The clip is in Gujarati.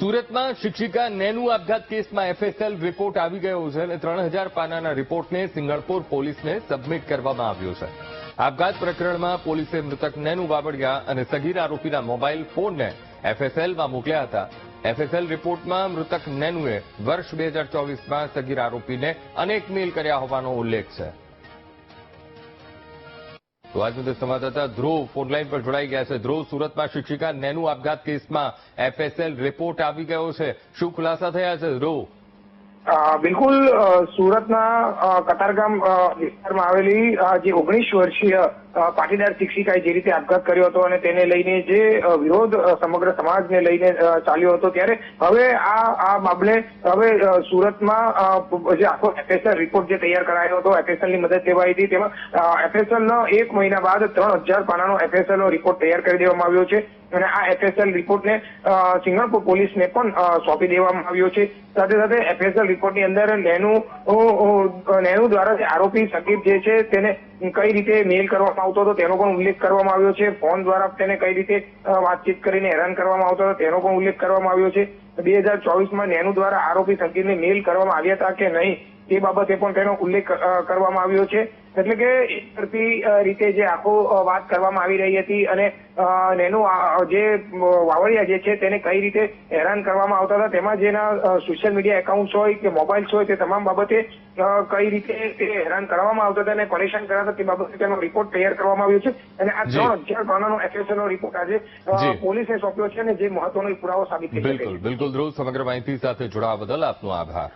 સુરતમાં શિક્ષિકા નેનુ આપઘાત કેસમાં એફએસએલ રિપોર્ટ આવી ગયો છે અને ત્રણ હજાર પાનાના રિપોર્ટને સિંગણપુર પોલીસને સબમિટ કરવામાં આવ્યો છે. આપઘાત પ્રકરણમાં પોલીસે મૃતક નેનુ બાબડિયા અને સગીર આરોપીના મોબાઈલ ફોનને એફએસએલમાં મોકલ્યા હતા. એફએસએલ રિપોર્ટમાં મૃતક નેનુએ વર્ષ બે હજાર ચોવીસમાં સગીર આરોપીને અનેક મેલ કર્યા હોવાનો ઉલ્લેખ છે. તો આજ મુદ્દે સંવાદદાતા ધ્રુવ ફોનલાઈન પર જોડાઈ ગયા છે. ધ્રુવ, સુરતમાં શિક્ષિકા નેનુ આપઘાત કેસમાં એફએસએલ રિપોર્ટ આવી ગયો છે. શું ખુલાસા થયા છે? ધ્રુવ. બિલકુલ સુરતના કતારગામ વિસ્તારમાં આવેલી જે ઓગણીસ વર્ષીય પાટીદાર શિક્ષિકાએ જે રીતે આપઘાત કર્યો હતો અને તેને લઈને જે વિરોધ સમગ્ર સમાજને લઈને ચાલ્યો હતો, ત્યારે હવે આ આ મામલે હવે સુરતમાં જે આખો એફએસએલ રિપોર્ટ જે તૈયાર કરાયો હતો, એફએસએલની મદદ લેવાઈ હતી, તેમાં એફએસએલનો એક મહિના બાદ ત્રણ હજાર પાનાનો એફએસએલનો રિપોર્ટ તૈયાર કરી દેવામાં આવ્યો છે. અને આ એફએસએલ રિપોર્ટને સિંગણપુર પોલીસને પણ સોંપી દેવામાં આવ્યો છે. સાથે સાથે એફએસએલ રિપોર્ટની અંદર નેનુ નેનુ દ્વારા જે આરોપી સકીબ જે છે તેને કઈ રીતે મેલ કરવામાં આવતો હતો તેનો પણ ઉલ્લેખ કરવામાં આવ્યો છે. ફોન દ્વારા તેને કઈ રીતે વાતચીત કરીને હેરાન કરવામાં આવતો હતો તેનો પણ ઉલ્લેખ કરવામાં આવ્યો છે. બે હજાર ચોવીસમાં નેનુ દ્વારા આરોપી સકીબને મેલ કરવામાં આવ્યા હતા કે નહીં તે બાબતે પણ તેનો ઉલ્લેખ કરવામાં આવ્યો છે. એટલે કે એક રીતે જે આખો વાત કરવામાં આવી રહી હતી અને નેનું જે વાવડિયા જે છે તેને કઈ રીતે હેરાન કરવામાં આવતા હતા તેમાં જેના સોશિયલ મીડિયા એકાઉન્ટ હોય કે મોબાઈલ્સ હોય તે તમામ બાબતે કઈ રીતે તે હેરાન કરવામાં આવતા હતા અને પરેશાન કરાતા તે બાબતે તેનો રિપોર્ટ તૈયાર કરવામાં આવ્યો છે. અને આ ત્રણ હજાર પાનાનો એફએસએલનો રિપોર્ટ આજે પોલીસે સોંપ્યો છે અને જે મહત્વનો પુરાવો સાબિત થઈ શકે બિલકુલ બિલકુલ ધ્રુવ સમગ્ર માહિતી સાથે જોડાવા બદલ આપનો આભાર.